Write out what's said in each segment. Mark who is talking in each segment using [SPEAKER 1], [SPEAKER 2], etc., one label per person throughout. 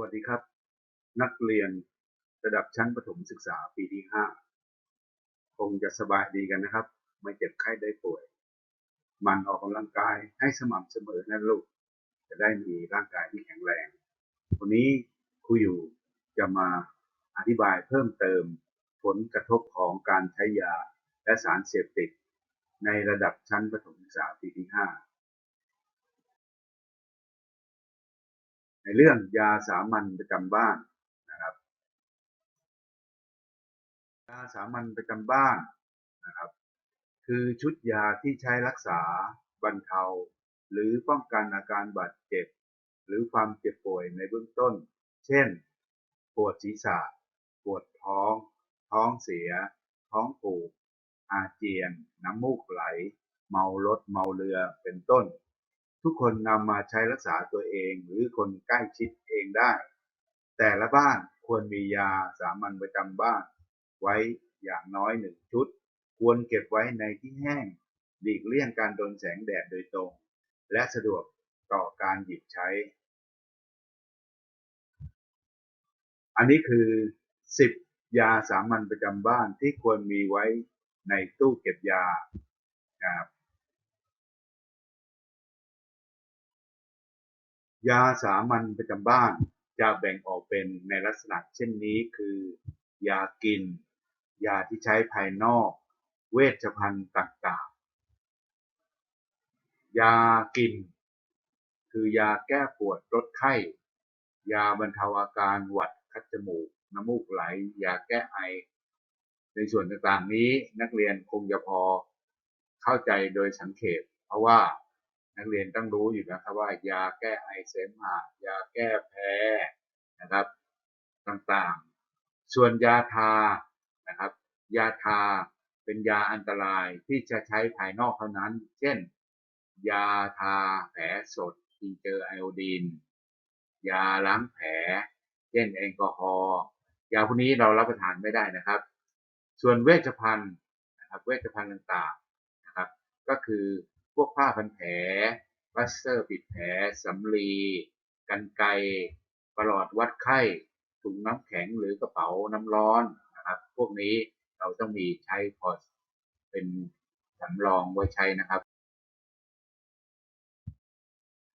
[SPEAKER 1] วัสดีครับ นักเรียนระดับชั้นประถมศึกษาปีที่ 5 คงจะสบายดีกันนะครับ ไม่เจ็บไข้ได้ป่วย มันออกกำลังกายให้สม่ำเสมอนะลูก จะได้มีร่างกายที่แข็งแรง วันนี้ครูอยู่จะมาอธิบายเพิ่มเติมผลกระทบของการใช้ยาและสารเสพติด ในระดับชั้นประถมศึกษาปีที่ 5 ในเรื่องยาสามัญประจำบ้านนะครับ ยาสามัญประจำบ้านนะครับ คือชุดยาที่ใช้รักษาบรรเทา หรือป้องกันอาการบาดเจ็บ หรือความเจ็บป่วยในเบื้องต้น เช่น ปวดศีรษะ ปวดท้อง ท้องเสีย ท้องผูกอาเจียน น้ำมูกไหล เมารถเมาเรือเป็นต้น ทุกคนนำมาใช้รักษาตัวเองหรือคนใกล้ชิดเองได้ แต่ละบ้านควรมียาสามัญประจำบ้าน ไว้อย่างน้อยหนึ่งชุด ควรเก็บไว้ในที่แห้งหลีกเลี่ยงการโดนแสงแดดโดยตรง และสะดวกต่อการหยิบใช้ อันนี้คือ 10 ยาสามัญประจำบ้านที่ควรมีไว้ในตู้เก็บยา ยาสามัญประจำบ้านจะแบ่งออกเป็นในลักษณะเช่นนี้คือ ยากิน ยาที่ใช้ภายนอก เวชภัณฑ์ต่างๆ ยากิน คือยาแก้ปวดลดไข้ ยาบรรเทาอาการหวัดคัดจมูก น้ำมูกไหล ยาแก้ไอ ในส่วนต่างๆนี้นักเรียนคงจะพอเข้าใจโดยสังเขปเพราะว่า นักเรียนต้องรู้อยู่นะครับว่ายาแก้ไอเสมหะยาแก้แพ้นะครับต่างๆ ส่วนยาทานะครับ ยาทาเป็นยาอันตรายที่จะใช้ภายนอกเท่านั้น เช่น ยาทาแผลสดทิงเจอไอโอดีน ยาล้างแผล เช่นแอลกอฮอล์ยาพวกนี้เรารับประทานไม่ได้นะครับ ส่วนเวชภัณฑ์นะครับเวชภัณฑ์ต่างๆนะครับ ก็คือ พวกผ้าพันแผลพลาสเตอร์ปิดแผลสำลีกันไกปลอดวัดไข้ ถุงน้ำแข็งหรือกระเป๋าน้ำร้อนนะครับ พวกนี้เราต้องมีใช้พอเป็นสำรองไว้ใช้นะครับ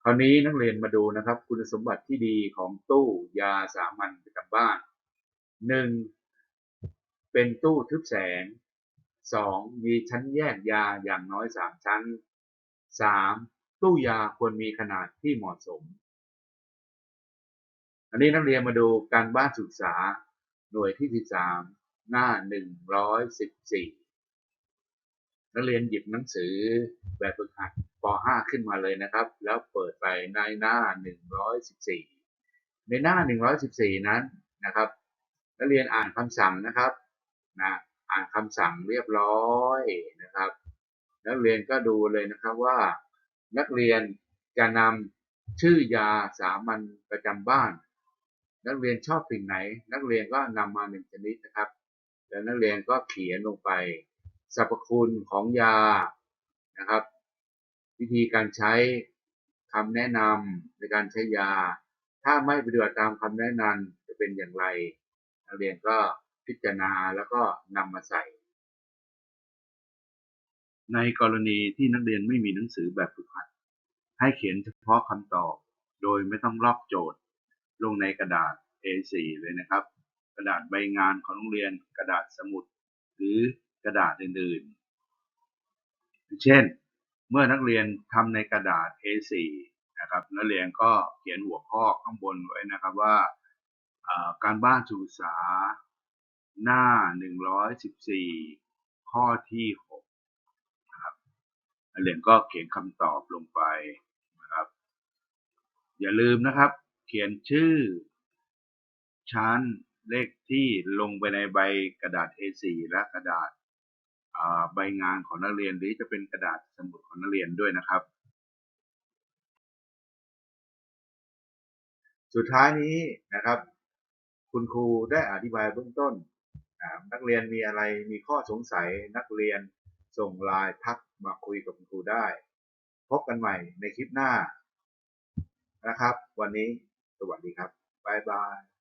[SPEAKER 1] คราวนี้นักเรียนมาดูนะครับ คุณสมบัติที่ดีของตู้ยาสามัญประจำบ้าน 1. เป็นตู้ทึบแสง 2. มีชั้นแยกยาอย่างน้อย 3 ชั้น 3. ตู้ยาควรมีขนาดที่เหมาะสม อันนี้นักเรียนมาดูการบ้านศึกษาหน่วยที่13หน้า114นักเรียนหยิบหนังสือแบบฝึกหัดป .5 ขึ้นมาเลยนะครับ แล้วเปิดไปในหน้า 114 ในหน้า 114 นั้นนะครับนักเรียนอ่านคำสั่งนะครับนะอ่านคำสั่งเรียบร้อยนะครับ นักเรียนก็ดูเลยนะครับว่า นักเรียนจะนำชื่อยาสามัญประจำบ้าน นักเรียนชอบสิ่งไหน นักเรียนก็นำมาหนึ่งชนิดนะครับ แล้วนักเรียนก็เขียนลงไปสรรพคุณของยานะครับ วิธีการใช้คำแนะนำในการใช้ยา ถ้าไม่ปฏิบัติตามคำแนะนำจะเป็นอย่างไร นักเรียนก็พิจารณาแล้วก็นำมาใส่ ในกรณีที่นักเรียนไม่มีหนังสือแบบฝึกหัด ให้เขียนเฉพาะคำตอบ โดยไม่ต้องลอกโจทย์ ลงในกระดาษ A4 เลยนะครับ กระดาษใบงานของโรงเรียนกระดาษสมุด หรือกระดาษอื่นๆ เช่น เมื่อนักเรียนทำในกระดาษ A4 นะครับนักเรียนก็เขียนหัวข้อข้างบนไว้นะครับว่าการบ้านศึกษาหน้า 114 ข้อที่6 นักเรียนก็เขียนคำตอบลงไปนะครับ อย่าลืมนะครับ เขียนชื่อ ชั้นเลขที่ลงไปในใบกระดาษ A4 และกระดาษใบงานของนักเรียนหรือจะเป็นกระดาษสมุดของนักเรียนด้วยนะครับ สุดท้ายนี้นะครับ คุณครูได้อธิบายเบื้องต้นนักเรียนมีอะไรมีข้อสงสัยนักเรียน ส่งไลน์ทักมาคุยกับคุณครูได้ พบกันใหม่ในคลิปหน้านะครับ วันนี้สวัสดีครับ บ๊ายบาย